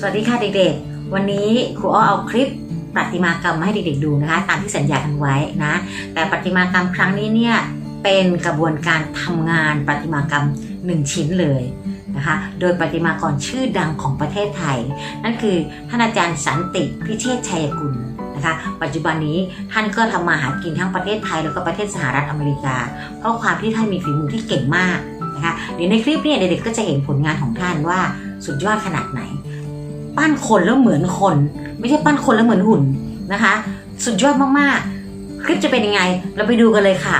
สวัสดีค่ะเด็กๆ วันนี้ครูอ้อเอาคลิปประติมากรรมมาให้เด็กๆดูนะคะ ตามที่สัญญากันไว้นะ แต่ประติมากรรมครั้งนี้เนี่ยเป็นกระบวนการทำงานประติมากรรม 1 ชิ้นเลยนะคะ โดยประติมากรชื่อดังของประเทศไทย นั่นคือท่านอาจารย์สันติพิเชษชัยกุลนะคะปัจจุบันนี้ท่านก็ทำมาหากินทั้งประเทศไทยแล้วก็ประเทศสหรัฐอเมริกา เพราะความที่ท่านมีฝีมือที่เก่งมากนะคะเดี๋ยวในคลิปเนี่ยเด็กๆก็จะเห็นผลงานของท่านว่าสุดยอดขนาดไหน ปั้นคนแล้วเหมือนคน ไม่ใช่ปั้นคนแล้วเหมือนหุ่นนะคะ สุดยอดมากๆ คลิปจะเป็นยังไง เราไปดูกันเลยค่ะ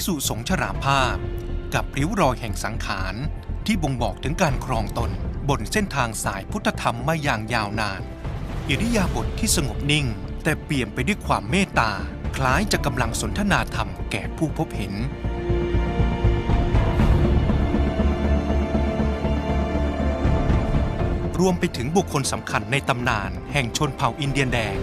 กษุสงฆ์ชราภาพ กับริ้วรอยแห่งสังขาร ที่บ่งบอกถึงการครองตน บนเส้นทางสายพุทธธรรมมาอย่างยาวนานอิริยาบถทที่สงบนิ่ง แต่เปี่ยมไปด้วยความเมตตา คล้ายจะกำลังสนทนาธรรมแก่ผู้พบเห็นรวมไปถึงบุคคลสำคัญในตำนานแห่งชนเผ่าอินเดียนแดง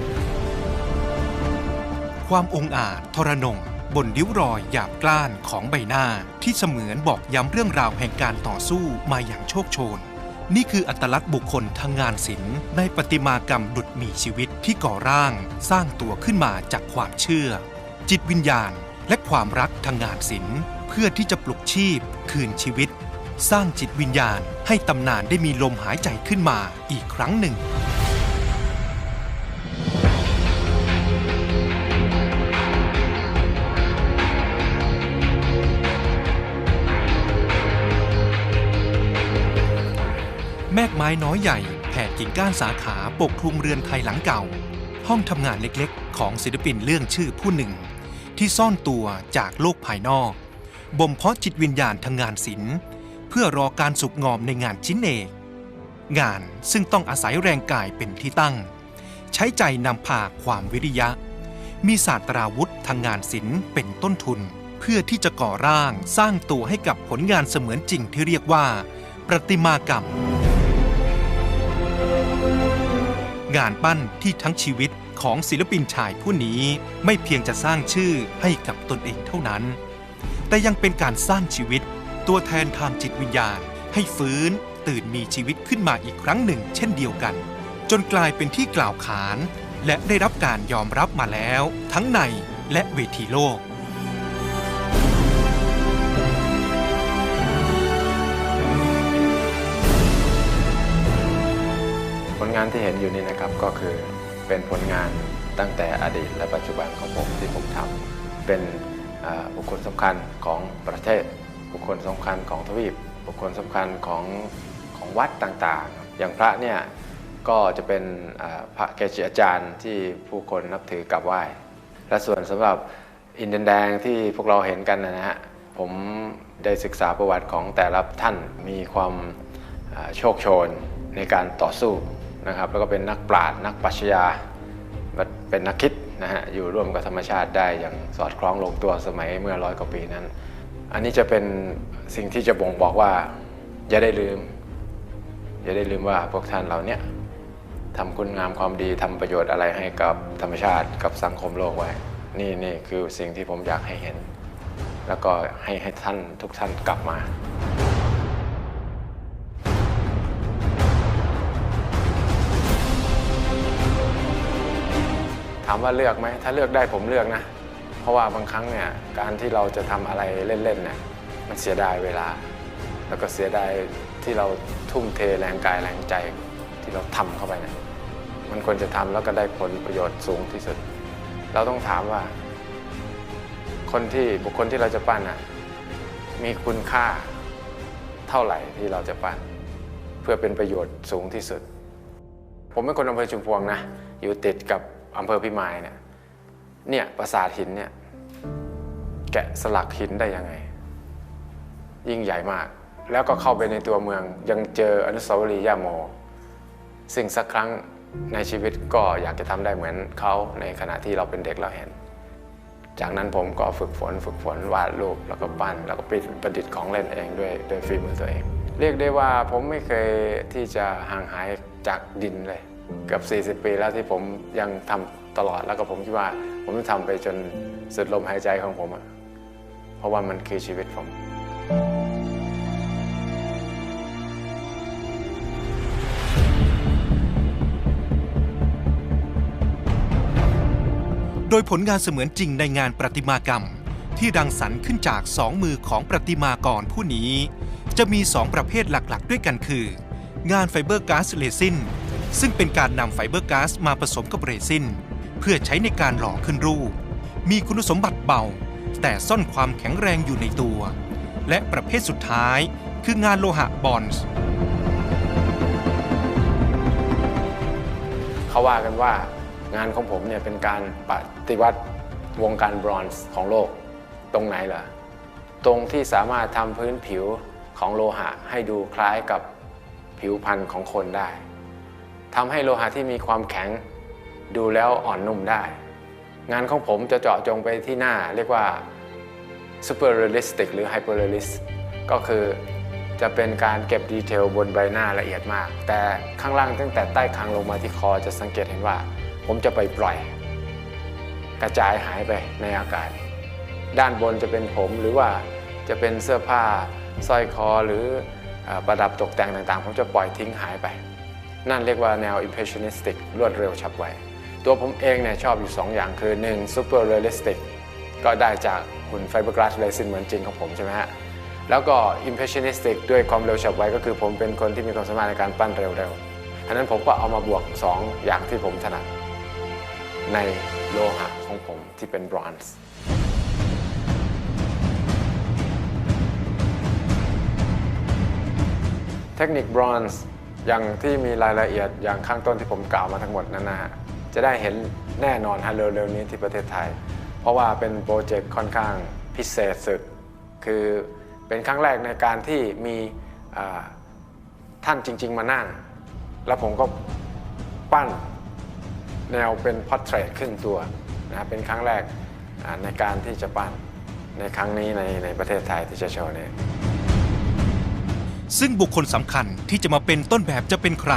ความองอาจทรนง บนริ้วรอยหยาบกล้านของใบหน้าที่เสมือนบอกย้ำเรื่องราวแห่งการต่อสู้มาอย่างโชคโชน นี่คืออัตลักษณ์บุคคลทางงานศิลป์ในประติมากรรมดุจมีชีวิตที่ก่อร่าง สร้างตัวขึ้นมาจากความเชื่อ จิตวิญญาณ และความรักทางงานศิลป์เพื่อที่จะปลุกชีพ คืนชีวิต สร้างจิตวิญญาณให้ตำนานได้มีลมหายใจขึ้นมาอีกครั้งหนึ่ง แมกไม้น้อยใหญ่แผ่กิ่งก้านสาขาปกคลุมเรือนไทยหลังเก่า ห้องทำงานเล็กๆ ของศิลปินเรื่องชื่อผู้หนึ่ง ที่ซ่อนตัวจากโลกภายนอก บ่มเพาะจิตวิญญาณทางงานศิลป์ เพื่อรอการสุกงอมในงานชิ้นเอกงานซึ่งต้องอาศัยแรงกายเป็นที่ตั้ง ใช้ใจนำพาความวิริยะ มีศาสตราวุธทางงานศิลป์เป็นต้นทุน เพื่อที่จะก่อร่างสร้างตัวให้กับผลงานเสมือนจริงที่เรียกว่า ประติมากรรม งานปั้นที่ทั้งชีวิตของศิลปินชายผู้นี้ไม่เพียงจะสร้างชื่อให้กับตนเองเท่านั้น แต่ยังเป็นการสร้างชีวิต ตัวแทนทางจิตวิญญาณ ให้ฟื้นตื่นมีชีวิตขึ้นมาอีกครั้งหนึ่ง เช่นเดียวกัน จนกลายเป็นที่กล่าวขาน และได้รับการยอมรับมาแล้ว ทั้งในและเวทีโลก งานที่เห็นอยู่นี่นะครับก็คือเป็นผลงานตั้งแต่อดีตและปัจจุบันของผมที่ผมทำเป็นบุคคลสำคัญของประเทศ บุคคลสำคัญของทวีป บุคคลสำคัญของของวัดต่างๆ อย่างพระเนี่ยก็จะเป็นพระเกจิอาจารย์ที่ผู้คนนับถือกราบไหว้ และส่วนสำหรับอินเดียนแดงที่พวกเราเห็นกันนะฮะผมได้ศึกษาประวัติของแต่ละท่านมีความโชคโชนในการต่อสู้ นะครับแล้วก็เป็นนักปราชญ์นักปรัชญาเป็นนักคิดนะฮะอยู่ร่วมกับธรรมชาติได้อย่างสอดคล้องลงตัวสมัยเมื่อร้อยกว่าปีนั้น อันนี้จะเป็นสิ่งที่จะบ่งบอกว่าอย่าได้ลืม อย่าได้ลืมว่าพวกท่านเรานี่ยทำคุณงามความดีทำประโยชน์อะไรให้กับธรรมชาติกับสังคมโลกไว้ นี่นี่คือสิ่งที่ผมอยากให้เห็น แล้วก็ให้ให้ท่านทุกท่านกลับมาามว่าเลือกไหมถ้าเลือกได้ผมเลือกนะ เพราะว่าบางครั้งเนี่ยการที่เราจะทำอะไรเล่นๆเนี่ยมันเสียดายเวลา แล้วก็เสียดายที่เราทุ่มเทแรงกายแรงใจที่เราทำเข้าไปเนี่ยมันควรจะทำแล้วก็ได้ผลประโยชน์สูงที่สุด เราต้องถามว่า คนที่บุคคลที่เราจะปั้นน่ะมีคุณค่าเท่าไหร่ที่เราจะปั้น เพื่อเป็นประโยชน์สูงที่สุด ผมเป็นคนอำเภอชุมพวงนะ อยู่ติดกับ อำเภอพิมายเนี่ยเนี่ยปราสาทหินเนี่ยแกะสลักหินได้ยังไง ยิ่งใหญ่มาก แล้วก็เข้าไปในตัวเมืองยังเจออนุสาวรีย์ย่าโม ซึ่งสักครั้งในชีวิตก็อยากจะทำได้เหมือนเขาในขณะที่เราเป็นเด็กเราเห็น จากนั้นผมก็ฝึกฝนฝึกฝนวาดรูปแล้วก็ปั้น แล้วก็ประดิษฐ์ของเล่นเองด้วยด้วยฝีมือตัวเอง เรียกได้ว่าผมไม่เคยที่จะห่างหายจากดินเลย เกือบ40 ปีแล้วที่ผมยังทำตลอดแล้วก็ผมคิดว่า ผมจะทำไปจนสุดลมหายใจของผมเพราะว่ามันคือชีวิตผม โดยผลงานเสมือนจริงในงานประติมากรรม ที่รังสรรขึ้นจากสองมือของประติมากรผู้นี้ จะมีสองประเภทหลักๆ ด้วยกันคือ งานไฟเบอร์ก๊าซเรซิน ซึ่งเป็นการนำไฟเบอร์ก๊าซมาผสมกับเรซินเพื่อใช้ในการหล่อขึ้นรูป มีคุณสมบัติเบา แต่ซ่อนความแข็งแรงอยู่ในตัว และประเภทสุดท้าย คืองานโลหะบอนซ์เขาว่ากันว่างานของผมเนี่ยเป็นการปฏิวัติวงการบรอนซ์ของโลก ตรงไหนล่ะ ตรงที่สามารถทำพื้นผิวของโลหะให้ดูคล้ายกับผิวพรรณของคนได้ ทำให้โลหะที่มีความแข็งดูแล้วอ่อนนุ่มได้ งานของผมจะเจาะจงไปที่หน้าเรียกว่า super realistic หรือ hyper realist ก็คือจะเป็นการเก็บดีเทลบนใบหน้าละเอียดมาก แต่ข้างล่างตั้งแต่ใต้คางลงมาที่คอจะสังเกตเห็นว่า ผมจะไปปล่อย กระจายหายไปในอากาศ ด้านบนจะเป็นผมหรือว่าจะเป็นเสื้อผ้าสร้อยคอหรือเอ่อประดับตกแต่งต่างๆ ผมจะปล่อยทิ้งหายไป นั่นเรียกว่าแนว impressionistic รวดเร็วฉับไว ตัวผมเองเนี่ยชอบอยู่ 2 อย่างคือ 1 super realistic ก็ได้จากหุ่นไฟเบอร์กลาสเรซินเหมือนจริงของผมใช่ไหมฮะ แล้วก็ impressionistic ด้วยความเร็วฉับไวก็คือผมเป็นคนที่มีความสามารถในการปั้นเร็วๆอันนั้นผมก็เอามาบวก 2 อย่างที่ผมถนัด ในโลหะของผมที่เป็นบรอนซ์เทคนิคบรอนซ์ อย่างที่มีรายละเอียดอย่างข้างต้นที่ผมกล่าวมาทั้งหมดนั้นนะฮะจะได้เห็นแน่นอนฮะเร็วๆนี้ที่ประเทศไทย เพราะว่าเป็นโปรเจกต์ค่อนข้างพิเศษสุด คือเป็นครั้งแรกในการที่มีท่านจริง ๆ มานั่ง แล้วผมก็ปั้นแนวเป็นพอร์เทรตขึ้นตัวนะเป็นครั้งแรกในการที่จะปั้นในครั้งนี้ในในประเทศไทยที่จะโชว์เนี่ย ซึ่งบุคคลสำคัญที่จะมาเป็นต้นแบบจะเป็นใคร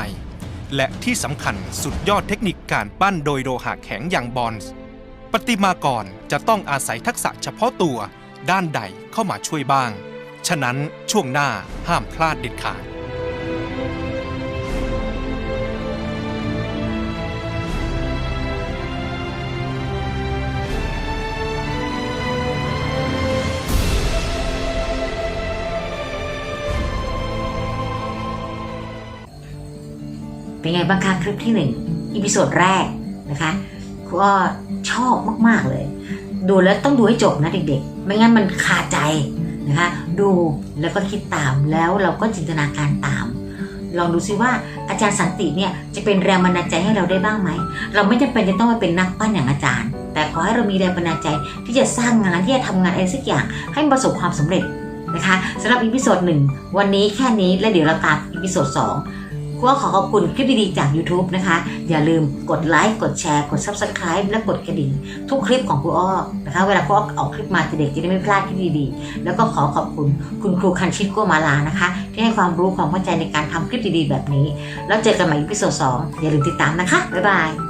และที่สำคัญสุดยอดเทคนิคการปั้นโดยโลหะแข็งอย่างบอนส์ปฏิมากรจะต้องอาศัยทักษะเฉพาะตัวด้านใดเข้ามาช่วยบ้าง ฉะนั้นช่วงหน้าห้ามพลาดเด็ดขาด เป็นไงบ้างคะคลิปที่1อีพิโซดแรกนะคะครูอ้อชอบมากๆเลย ดูแล้วต้องดูให้จบนะเด็กๆ ไม่งั้นมันคาใจนะคะ ดูแล้วก็คิดตามแล้วเราก็จินตนาการตาม ลองดูซิว่าอาจารย์สันติเนี่ยจะเป็นแรงบันดาลใจให้เราได้บ้างไหม เราไม่จำเป็นจะต้องมาเป็นนักปั้นอย่างอาจารย์ แต่ขอให้เรามีแรงบันดาลใจที่จะสร้างงานที่จะทำงานอะไรสักอย่างให้ประสบความสำเร็จนะคะสำหรับอีพิโซดหนึ่งวันนี้แค่นี้และเดี๋ยวเราตามอีพิโซดสอง ก็ขอขอบคุณคลิปดีๆจาก YouTube นะคะ อย่าลืมกดไลค์กดแชร์กด Subscribe และกดกระดิ่ง ทุกคลิปของครูอ้อนะคะ เวลาครูอ้อออกคลิปมาเด็กๆจะได้ไม่พลาดคลิปดีๆ แล้วก็ขอขอบคุณคุณครูคันชิตโกมาลานะคะ ที่ให้ความรู้ความเข้าใจในการทำคลิปดีๆ แบบนี้ แล้วเจอกันใหม่อีพิโซด2อย่าลืมติดตามนะคะบ๊ายบาย